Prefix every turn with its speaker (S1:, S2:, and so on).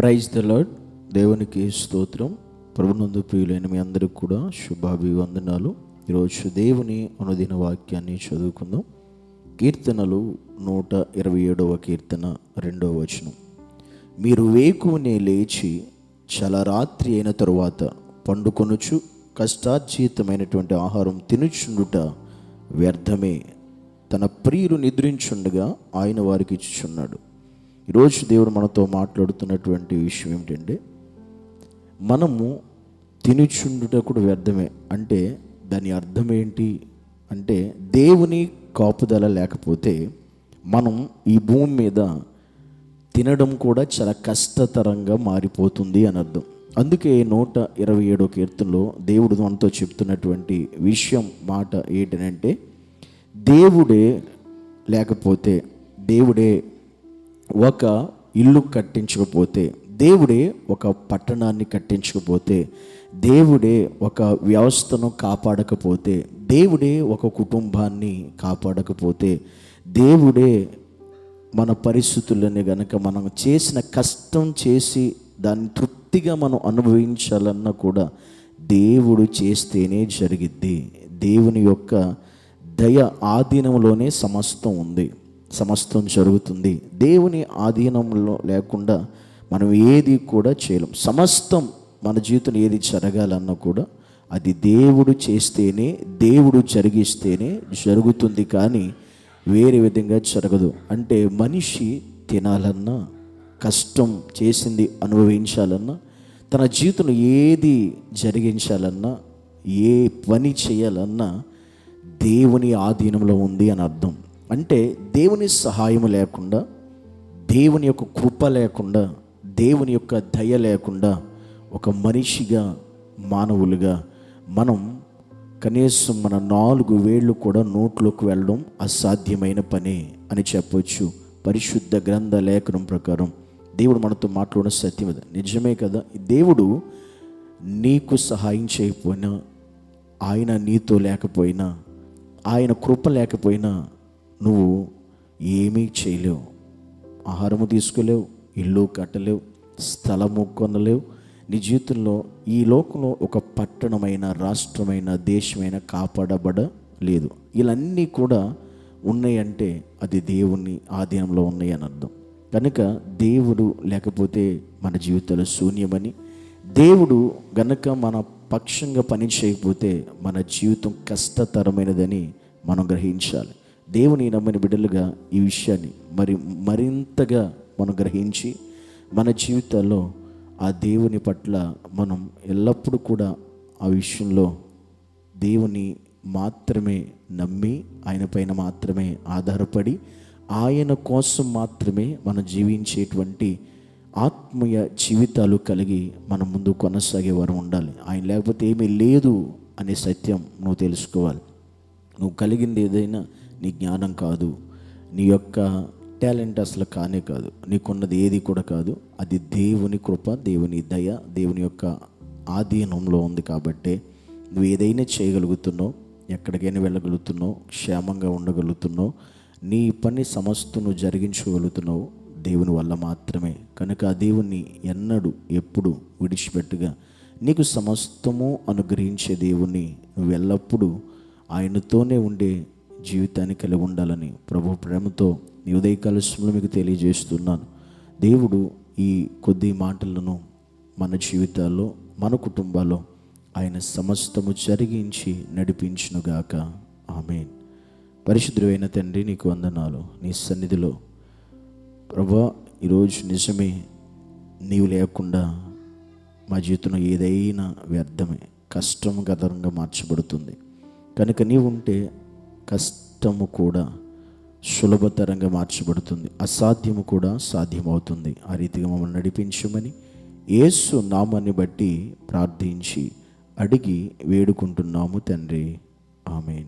S1: Praise the lord. దేవునికి స్తోత్రం. ప్రభునందు ప్రియులైన మీ అందరికి కూడా శుభాభివందనాలు. ఈరోజు దేవుని అనుదిన వాక్యాన్ని చదువుకుందాం. కీర్తనలు నూట ఇరవై ఏడవ కీర్తన రెండవ వచనం. మీరు వేకువనే లేచి చాలా రాత్రి అయిన తరువాత పండుకొనుచు కష్టార్జితమైనటువంటి ఆహారం తినుచుండుట వ్యర్థమే. తన ప్రియులు నిద్రించుండగా ఆయన వారికి ఇచ్చుచున్నాడు. ఈరోజు దేవుడు మనతో మాట్లాడుతున్నటువంటి విషయం ఏమిటంటే మనము తినుచుండుట కూడా వ్యర్థమే. అంటే దాని అర్థం ఏంటి? అంటే దేవుని కాపుదల లేకపోతే మనం ఈ భూమి మీద తినడం కూడా చాలా కష్టతరంగా మారిపోతుంది అని అర్థం. అందుకే నూట ఇరవై ఏడో కీర్తనలో దేవుడు మనతో చెప్తున్నటువంటి విషయం మాట ఏంటంటే దేవుడే లేకపోతే దేవుడే ఒక ఇల్లు కట్టించకపోతే దేవుడే ఒక పట్టణాన్ని కట్టించకపోతే దేవుడే ఒక వ్యవస్థను కాపాడకపోతే దేవుడే ఒక కుటుంబాన్ని కాపాడకపోతే దేవుడే మన పరిస్థితులని గనక మనం చేసిన కష్టం చేసి దాన్ని తృప్తిగా మనం అనుభవించాలన్నా కూడా దేవుడు చేస్తేనే జరిగిద్ది. దేవుని యొక్క దయ ఆధీనంలోనే సమస్తం ఉంది. సమస్తం జరుగుతుంది. దేవుని ఆధీనంలో లేకుండా మనం ఏది కూడా చేయలేం. సమస్తం మన జీవితం ఏది జరగాలన్నా కూడా అది దేవుడు చేస్తేనే దేవుడు జరిగిస్తేనే జరుగుతుంది కానీ వేరే విధంగా జరగదు. అంటే మనిషి తినాలన్నా కష్టం చేసింది అనుభవించాలన్నా తన జీవితంలో ఏది జరిగించాలన్నా ఏ పని చేయాలన్నా దేవుని ఆధీనంలో ఉంది అని అర్థం. అంటే దేవుని సహాయం లేకుండా దేవుని యొక్క కృప లేకుండా దేవుని యొక్క దయ లేకుండా ఒక మనిషిగా మానవులుగా మనం కనీసం మన నాలుగు వేళ్ళు కూడా నోట్లోకి వెళ్ళడం అసాధ్యమైన పని అని చెప్పొచ్చు. పరిశుద్ధ గ్రంథ లేఖనం ప్రకారం. దేవుడు మనతో మాట్లాడడం సత్యం కదా నిజమే కదా? దేవుడు నీకు సహాయం చేయకపోయినా ఆయన నీతో లేకపోయినా ఆయన కృప లేకపోయినా నువ్వు ఏమీ చేయలేవు. ఆహారము తీసుకోలేవు ఇల్లు కట్టలేవు స్థలము కొనలేవు. నీ జీవితంలో ఈ లోకంలో ఒక పట్టణమైన రాష్ట్రమైన దేశమైన కాపాడబడలేదు. ఇవన్నీ కూడా ఉన్నాయంటే అది దేవుని ఆధీనంలో ఉన్నాయి అని అర్థం. కనుక దేవుడు లేకపోతే మన జీవితాలు శూన్యమని దేవుడు గనక మన పక్షంగా పని చేయకపోతే మన జీవితం కష్టతరమైనదని మనం గ్రహించాలి. దేవుని నమ్మిన బిడ్డలుగా ఈ విషయాన్ని మరి మరింతగా మనం గ్రహించి మన జీవితాల్లో ఆ దేవుని పట్ల మనం ఎల్లప్పుడూ కూడా ఆ విషయంలో దేవుని మాత్రమే నమ్మి ఆయన పైన మాత్రమే ఆధారపడి ఆయన కోసం మాత్రమే మనం జీవించేటువంటి ఆత్మీయ జీవితాలు కలిగి మనం ముందు కొనసాగే వారు ఉండాలి. ఆయన లేకపోతే ఏమీ లేదు అనే సత్యం నువ్వు తెలుసుకోవాలి. నువ్వు కలిగింది ఏదైనా నీ జ్ఞానం కాదు నీ యొక్క టాలెంట్ అసలు కానే కాదు నీకున్నది ఏది కూడా కాదు. అది దేవుని కృప దేవుని దయ దేవుని యొక్క ఆధీనంలో ఉంది కాబట్టి నువ్వు ఏదైనా చేయగలుగుతున్నావు ఎక్కడికైనా వెళ్ళగలుగుతున్నావు క్షేమంగా ఉండగలుగుతున్నావు నీ పని సమస్తను జరిగించగలుగుతున్నావు దేవుని వల్ల మాత్రమే. కనుక ఆ దేవుణ్ణి ఎన్నడు ఎప్పుడు విడిచిపెట్టుగా నీకు సమస్తము అనుగ్రహించే దేవుణ్ణి నువ్వు ఎల్లప్పుడూ ఆయనతోనే ఉండే జీవితాన్ని కలిగి ఉండాలని ప్రభు ప్రేమతో ఈ ఉదయకాల సమయంలో మీకు తెలియజేస్తున్నాను. దేవుడు ఈ కొద్ది మాటలను మన జీవితాల్లో మన కుటుంబాల్లో ఆయన సమస్తము జరిగించి నడిపించునుగాక. ఆమెన్. పరిశుద్ధుడైన తండ్రి నీకు వందనాలు. నీ సన్నిధిలో ప్రభా ఈరోజు నిజమే నీవు లేకుండా మా జీవితంలో ఏదైనా వ్యర్థమే కష్టం గదరంగా మార్చబడుతుంది. కనుక నీవు ఉంటే కష్టము కూడా సులభతరంగా మార్చబడుతుంది. అసాధ్యము కూడా సాధ్యమవుతుంది. ఆ రీతిగా మమ్మల్ని నడిపించమని యేసు నామాన్ని బట్టి ప్రార్థించి అడిగి వేడుకుంటున్నాము తండ్రి. ఆమెన్.